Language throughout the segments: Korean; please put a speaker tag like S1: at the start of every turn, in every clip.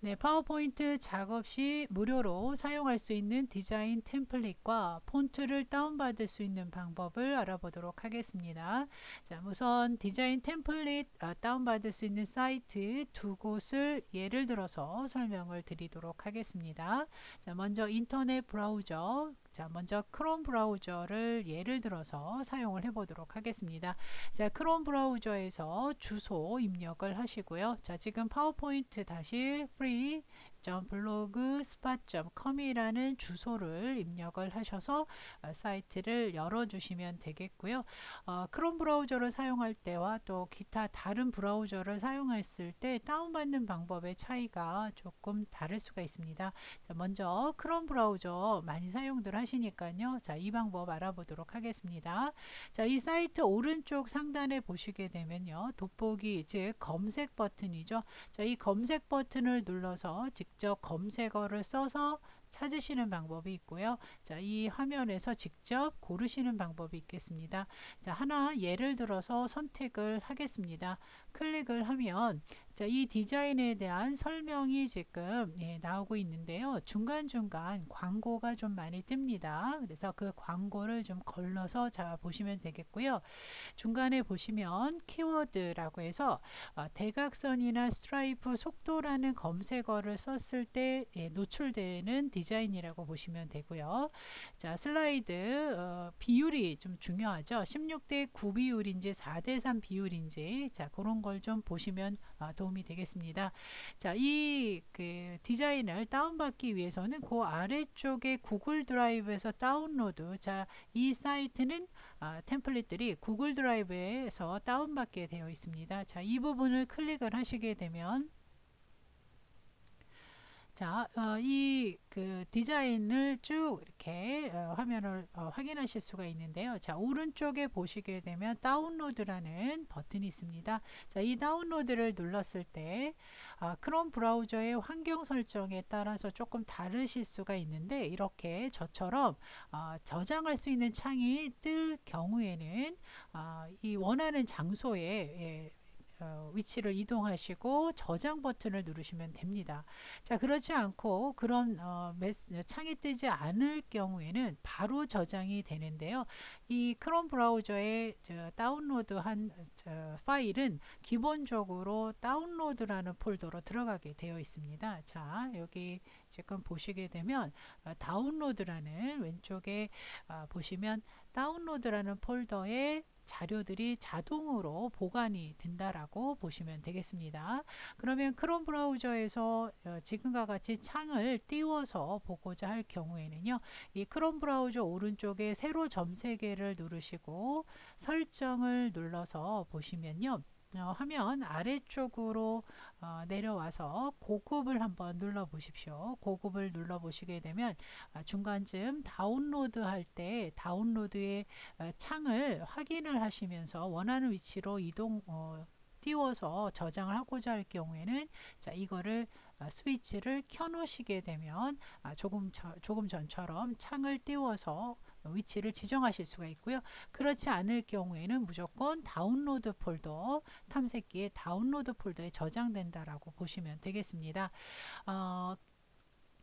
S1: 네, 파워포인트 작업 시 무료로 사용할 수 있는 디자인 템플릿과 폰트를 다운받을 수 있는 방법을 알아보도록 하겠습니다. 자, 우선 디자인 템플릿 아, 다운받을 수 있는 사이트 두 곳을 예를 들어서 설명을 드리도록 하겠습니다. 자, 먼저 인터넷 브라우저 자, 먼저 크롬 브라우저를 예를 들어서 사용을 해 보도록 하겠습니다. 자, 크롬 브라우저에서 주소 입력을 하시고요. 자, 지금 파워포인트 다시 free blogspot.com이라는 주소를 입력을 하셔서 어, 사이트를 열어주시면 되겠고요. 어, 크롬 브라우저를 사용할 때와 또 기타 다른 브라우저를 사용했을 때 다운받는 방법의 차이가 조금 다를 수가 있습니다. 자, 먼저 크롬 브라우저 많이 사용들 하시니까요. 자, 이 방법 알아보도록 하겠습니다. 자, 이 사이트 오른쪽 상단에 보시게 되면요. 돋보기 즉 검색 버튼이죠. 자, 이 검색 버튼을 눌러서 직접 직접 검색어를 써서 찾으시는 방법이 있고요. 자, 이 화면에서 직접 고르시는 방법이 있겠습니다. 자, 하나 예를 들어서 선택을 하겠습니다. 클릭을 하면 자, 이 디자인에 대한 설명이 지금 예, 나오고 있는데요. 중간중간 광고가 좀 많이 뜹니다. 그래서 그 광고를 좀 걸러서 자 보시면 되겠고요. 중간에 보시면 키워드라고 해서 어, 대각선이나 스트라이프 속도라는 검색어를 썼을 때 예, 노출되는 디자인이라고 보시면 되고요. 자, 슬라이드 어, 비율이 좀 중요하죠. 16대 9 비율인지 4대 3 비율인지 자, 그런 걸 좀 보시면 어, 도움이 되겠습니다. 자, 이 그 디자인을 다운받기 위해서는 그 아래쪽에 구글 드라이브에서 다운로드. 자, 이 사이트는 아, 템플릿들이 구글 드라이브에서 다운받게 되어 있습니다. 자, 이 부분을 클릭을 하시게 되면 자, 어, 이그 디자인을 쭉 이렇게 어, 화면을 어, 확인하실 수가 있는데요. 자, 오른쪽에 보시게 되면 다운로드라는 버튼이 있습니다. 자, 이 다운로드를 눌렀을 때 아, 크롬 브라우저의 환경 설정에 따라서 조금 다르실 수가 있는데 이렇게 저처럼 어, 저장할 수 있는 창이 뜰 경우에는 어, 이 원하는 장소에 예, 어, 위치를 이동하시고 저장 버튼을 누르시면 됩니다. 자 그렇지 않고 그런 어, 메스, 창이 뜨지 않을 경우에는 바로 저장이 되는데요. 이 크롬 브라우저에 다운로드한 파일은 기본적으로 다운로드라는 폴더로 들어가게 되어 있습니다. 자 여기 지금 보시게 되면 어, 다운로드라는 왼쪽에 어, 보시면 다운로드라는 폴더에 자료들이 자동으로 보관이 된다라고 보시면 되겠습니다. 그러면 크롬 브라우저에서 어, 지금과 같이 창을 띄워서 보고자 할 경우에는요. 이 크롬 브라우저 오른쪽에 세로 점 3개를 누르시고 설정을 눌러서 보시면요. 어, 화면 아래쪽으로 어, 내려와서 고급을 한번 눌러 보십시오. 고급을 눌러 보시게 되면 어, 중간쯤 다운로드 할 때 다운로드의 어, 창을 확인을 하시면서 원하는 위치로 이동 어, 띄워서 저장을 하고자 할 경우에는 자 이거를 어, 스위치를 켜 놓으시게 되면 아, 조금 저, 조금 전처럼 창을 띄워서 위치를 지정하실 수가 있고요. 그렇지 않을 경우에는 무조건 다운로드 폴더 탐색기에 다운로드 폴더에 저장된다라고 보시면 되겠습니다. 어,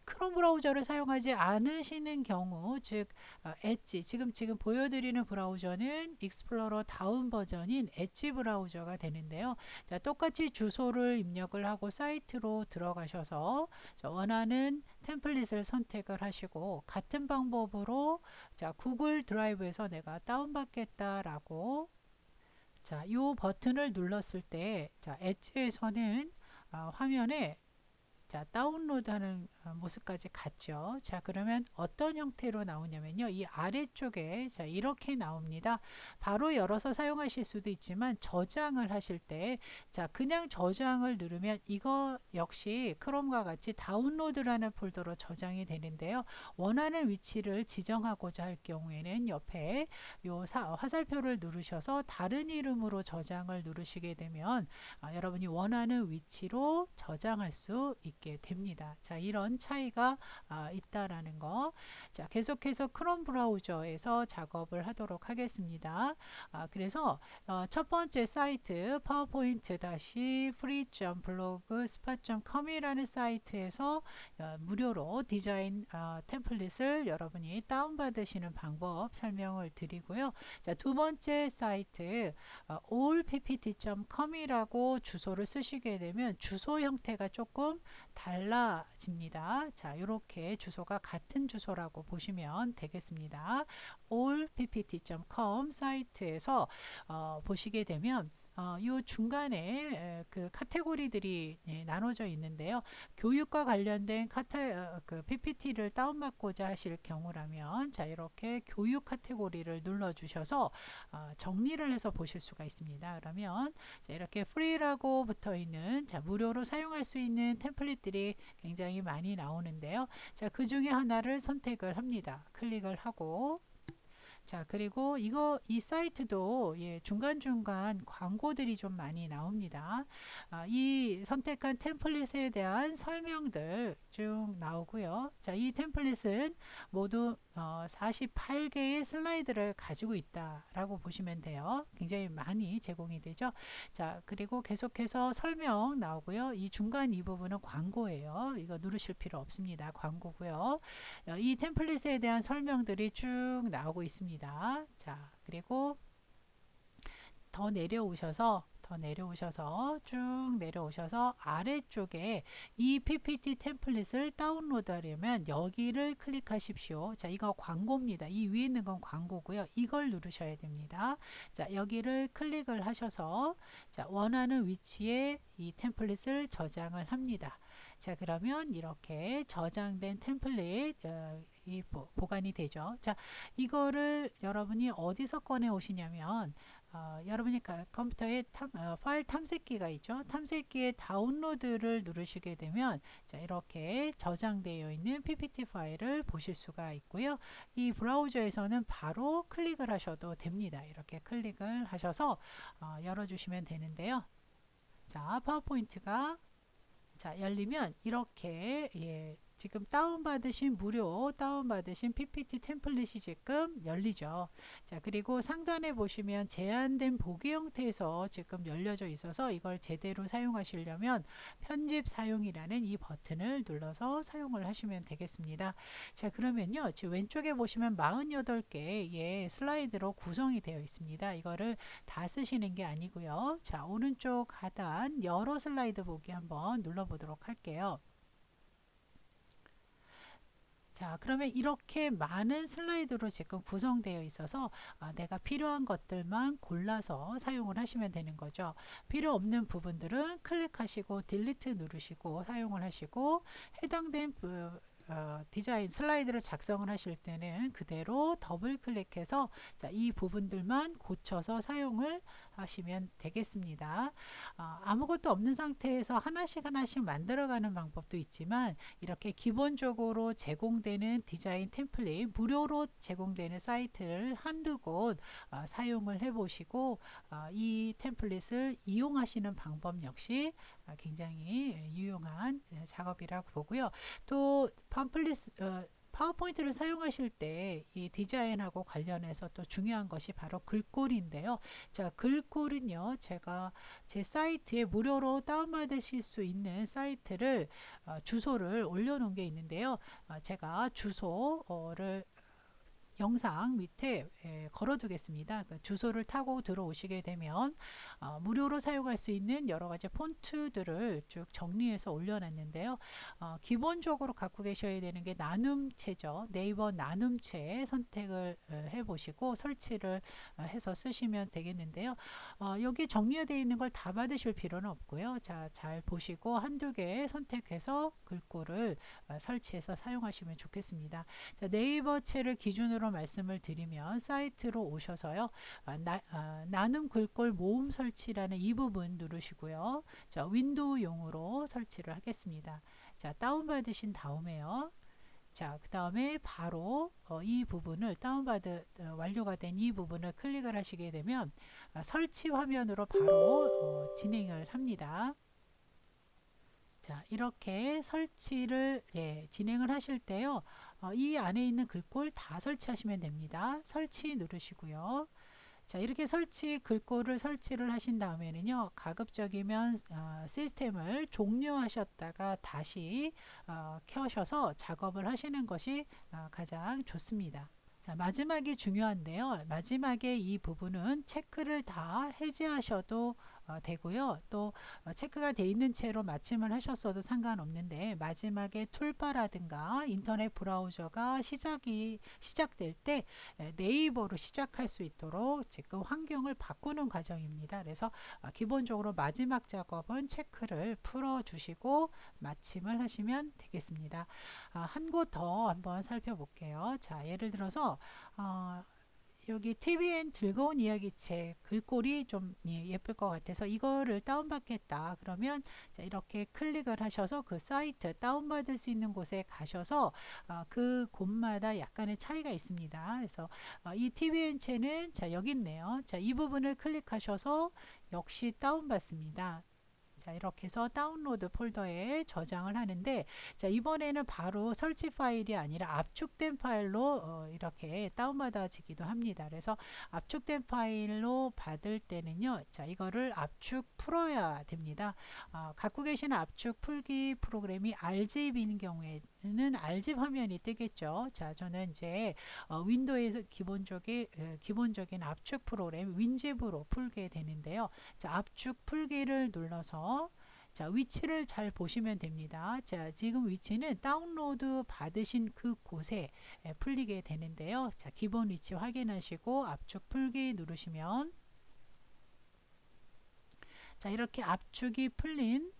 S1: 크롬 브라우저를 사용하지 않으시는 경우 즉 어, 엣지 지금 지금 보여드리는 브라우저는 익스플로러 다운 버전인 엣지 브라우저가 되는데요. 자 똑같이 주소를 입력을 하고 사이트로 들어가셔서 원하는 템플릿을 선택을 하시고 같은 방법으로 자 구글 드라이브에서 내가 다운받겠다라고 자, 이 버튼을 눌렀을 때, 자, 엣지에서는 어, 화면에 자, 다운로드하는 어, 모습까지 갔죠. 자, 그러면 어떤 형태로 나오냐면요. 이 아래쪽에 자, 이렇게 나옵니다. 바로 열어서 사용하실 수도 있지만 저장을 하실 때 자, 그냥 저장을 누르면 이거 역시 크롬과 같이 다운로드라는 폴더로 저장이 되는데요. 원하는 위치를 지정하고자 할 경우에는 옆에 요 사, 화살표를 누르셔서 다른 이름으로 저장을 누르시게 되면 아, 여러분이 원하는 위치로 저장할 수 있게 됩니다. 자, 이런 차이가 아, 있다라는 거. 자, 계속해서 크롬 브라우저에서 작업을 하도록 하겠습니다. 아, 그래서 어, 첫 번째 사이트 파워포인트 다시 free.blogspot.com이라는 사이트에서 어, 무료로 디자인 어, 템플릿을 여러분이 다운받으시는 방법 설명을 드리고요. 자, 두 번째 사이트 어, allppt.com이라고 주소를 쓰시게 되면 주소 형태가 조금 달라집니다. 자, 이렇게 주소가 같은 주소라고 보시면 되겠습니다. allppt.com 사이트에서 어, 보시게 되면 어, 요 중간에 에, 그 카테고리들이 예, 나눠져 있는데요. 교육과 관련된 카테, 어, 그 PPT를 다운받고자 하실 경우라면 자 이렇게 교육 카테고리를 눌러 주셔서 어, 정리를 해서 보실 수가 있습니다. 그러면 자, 이렇게 프리라고 붙어 있는 자 무료로 사용할 수 있는 템플릿들이 굉장히 많이 나오는데요. 자, 그 중에 하나를 선택을 합니다. 클릭을 하고 자 그리고 이거 이 사이트도 예, 중간중간 광고들이 좀 많이 나옵니다. 아, 이 선택한 템플릿에 대한 설명들 쭉 나오고요. 자 이 템플릿은 모두 어, 48개의 슬라이드를 가지고 있다 라고 보시면 돼요. 굉장히 많이 제공이 되죠. 자 그리고 계속해서 설명 나오고요. 이 중간 이 부분은 광고예요. 이거 누르실 필요 없습니다. 광고고요. 어, 이 템플릿에 대한 설명들이 쭉 나오고 있습니다 있습니다. 자, 그리고 더 내려오셔서 더 내려오셔서 쭉 내려오셔서 아래쪽에 이 PPT 템플릿을 다운로드 하려면 여기를 클릭하십시오. 자, 이거 광고입니다. 이 위에 있는 건 광고고요. 이걸 누르셔야 됩니다. 자, 여기를 클릭을 하셔서 자, 원하는 위치에 이 템플릿을 저장을 합니다. 자, 그러면 이렇게 저장된 템플릿 어, 이 보 관이 되죠. 자, 이거를 여러분이 어디서 꺼내 오시냐면 어, 여러분이 컴퓨터에 탐, 어, 파일 탐색기가 있죠. 탐색기에 다운로드를 누르시게 되면 자, 이렇게 저장되어 있는 PPT 파일을 보실 수가 있고요. 이 브라우저에서는 바로 클릭을 하셔도 됩니다. 이렇게 클릭을 하셔서 어, 열어주시면 되는데요. 자, 파워포인트가 자 열리면 이렇게 예, 지금 다운받으신 무료 다운받으신 PPT 템플릿이 지금 열리죠. 자 그리고 상단에 보시면 제한된 보기 형태에서 지금 열려져 있어서 이걸 제대로 사용하시려면 편집 사용이라는 이 버튼을 눌러서 사용을 하시면 되겠습니다. 자 그러면요 지금 왼쪽에 보시면 48개의 슬라이드로 구성이 되어 있습니다. 이거를 다 쓰시는 게 아니고요. 자 오른쪽 하단 여러 슬라이드 보기 한번 눌러보도록 할게요. 자 그러면 이렇게 많은 슬라이드로 지금 구성되어 있어서 아, 내가 필요한 것들만 골라서 사용을 하시면 되는 거죠. 필요 없는 부분들은 클릭하시고 딜리트 누르시고 사용을 하시고 해당된 어, 디자인 슬라이드를 작성을 하실 때는 그대로 더블 클릭해서 자, 이 부분들만 고쳐서 사용을 하시면 되겠습니다. 어, 아무것도 없는 상태에서 하나씩 하나씩 만들어가는 방법도 있지만 이렇게 기본적으로 제공되는 디자인 템플릿 무료로 제공되는 사이트를 한두 곳 어, 사용을 해보시고 어, 이 템플릿을 이용하시는 방법 역시 어, 굉장히 유용한 예, 작업이라고 보고요. 또 팜플릿 어, 파워포인트를 사용하실 때 이 디자인하고 관련해서 또 중요한 것이 바로 글꼴인데요. 자, 글꼴은요. 제가 제 사이트에 무료로 다운받으실 수 있는 사이트를 어, 주소를 올려놓은 게 있는데요. 어, 제가 주소를 영상 밑에 예, 걸어 두겠습니다. 그 주소를 타고 들어오시게 되면 어, 무료로 사용할 수 있는 여러 가지 폰트들을 쭉 정리해서 올려놨는데요. 어, 기본적으로 갖고 계셔야 되는 게 나눔체죠. 네이버 나눔체 선택을 어, 해보시고 설치를 어, 해서 쓰시면 되겠는데요. 어, 여기 정리되어 있는 걸 다 받으실 필요는 없고요. 자, 잘 보시고 한두 개 선택해서 글꼴을 어, 설치해서 사용하시면 좋겠습니다. 자, 네이버체를 기준으로 예로 말씀을 드리면 사이트로 오셔서요. 아, 나, 아, 나눔 글꼴 모음 설치라는 이 부분 누르시고요. 자, 윈도우용으로 설치를 하겠습니다. 자, 다운받으신 다음에요. 자, 그 다음에 바로 어, 이 부분을 다운받아 어, 완료가 된 이 부분을 클릭을 하시게 되면 아, 설치 화면으로 바로 어, 진행을 합니다. 자 이렇게 설치를 예, 진행을 하실 때요 어, 이 안에 있는 글꼴 다 설치하시면 됩니다. 설치 누르시고요. 자 이렇게 설치 글꼴을 설치를 하신 다음에는요 가급적이면 어, 시스템을 종료하셨다가 다시 어, 켜셔서 작업을 하시는 것이 어, 가장 좋습니다. 자 마지막이 중요한데요. 마지막에 이 부분은 체크를 다 해제하셔도 어, 되고요. 또 어, 체크가 돼 있는 채로 마침을 하셨어도 상관없는데 마지막에 툴바라든가 인터넷 브라우저가 시작이 시작될 때 에, 네이버로 시작할 수 있도록 지금 환경을 바꾸는 과정입니다. 그래서 어, 기본적으로 마지막 작업은 체크를 풀어 주시고 마침을 하시면 되겠습니다. 아, 한곳 더 한번 살펴볼게요. 자, 예를 들어서 어, 여기 TVN 즐거운 이야기 책 글꼴이 좀 예, 예쁠 것 같아서 이거를 다운받겠다. 그러면 자, 이렇게 클릭을 하셔서 그 사이트 다운받을 수 있는 곳에 가셔서 어, 그 곳마다 약간의 차이가 있습니다. 그래서 어, 이 TVN 채는 자 여기 있네요. 자 이 부분을 클릭하셔서 역시 다운받습니다 자 이렇게 해서 다운로드 폴더에 저장을 하는데 자 이번에는 바로 설치 파일이 아니라 압축된 파일로 어, 이렇게 다운받아지기도 합니다. 그래서 압축된 파일로 받을 때는요 자 이거를 압축 풀어야 됩니다. 어, 갖고 계시는 압축 풀기 프로그램이 RGB인 경우에는 RGB 화면이 뜨겠죠? 자 저는 이제 어, 윈도우에서 기본적인 어, 기본적인 압축 프로그램 윈집으로 풀게 되는데요. 자 압축 풀기를 눌러서 자 위치를 잘 보시면 됩니다. 자 지금 위치는 다운로드 받으신 그 곳에 풀리게 되는데요. 자 기본 위치 확인하시고 압축 풀기 누르시면. 자 이렇게 압축이 풀린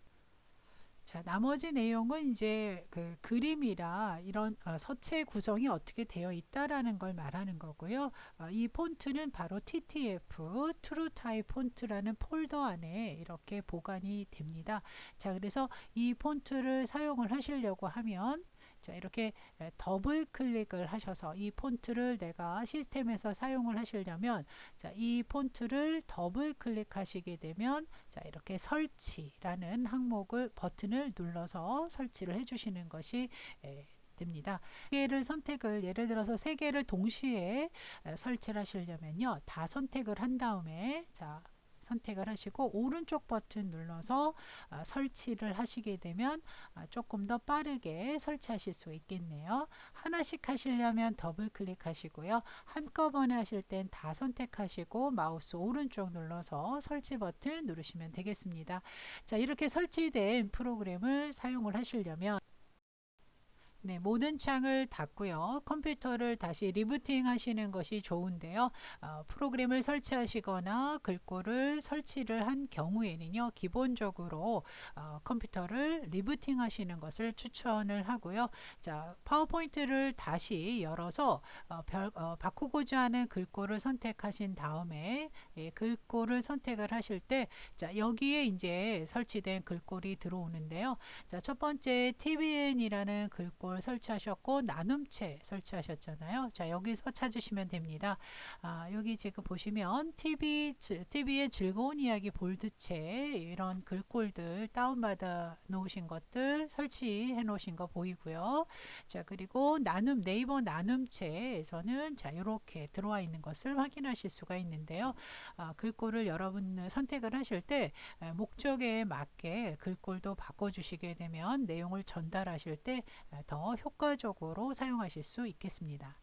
S1: 자, 나머지 내용은 이제 그 그림이라 이런 어, 서체 구성이 어떻게 되어 있다라는 걸 말하는 거고요. 어, 이 폰트는 바로 TTF Type 폰트라는 폴더 안에 이렇게 보관이 됩니다. 자, 그래서 이 폰트를 사용을 하시려고 하면 자 이렇게 더블 클릭을 하셔서 이 폰트를 내가 시스템에서 사용을 하시려면 자 이 폰트를 더블 클릭하시게 되면 자 이렇게 설치라는 항목을 버튼을 눌러서 설치를 해 주시는 것이 됩니다. 개를 선택을 예를 들어서 세 개를 동시에 설치를 하시려면요 다 선택을 한 다음에 자 선택을 하시고 오른쪽 버튼 눌러서 아, 설치를 하시게 되면 아, 조금 더 빠르게 설치하실 수 있겠네요. 하나씩 하시려면 더블 클릭하시고요. 한꺼번에 하실 땐 다 선택하시고 마우스 오른쪽 눌러서 설치 버튼 누르시면 되겠습니다. 자 이렇게 설치된 프로그램을 사용을 하시려면 네, 모든 창을 닫고요. 컴퓨터를 다시 리부팅 하시는 것이 좋은데요. 어, 프로그램을 설치하시거나 글꼴을 설치를 한 경우에는요. 기본적으로 어, 컴퓨터를 리부팅 하시는 것을 추천을 하고요. 자, 파워포인트를 다시 열어서 어, 별, 어, 바꾸고자 하는 글꼴을 선택하신 다음에 예, 글꼴을 선택을 하실 때 자, 여기에 이제 설치된 글꼴이 들어오는데요. 자, 첫 번째 TBN이라는 글꼴 걸 설치하셨고 나눔체 설치하셨잖아요. 자 여기서 찾으시면 됩니다. 아, 여기 지금 보시면 TV, TV의 즐거운 이야기 볼드체 이런 글꼴들 다운받아 놓으신 것들 설치해 놓으신 거 보이고요. 자 그리고 나눔 네이버 나눔체에서는 자 이렇게 들어와 있는 것을 확인하실 수가 있는데요. 아, 글꼴을 여러분 선택을 하실 때 목적에 맞게 글꼴도 바꿔주시게 되면 내용을 전달하실 때 더 효과적으로 사용하실 수 있겠습니다.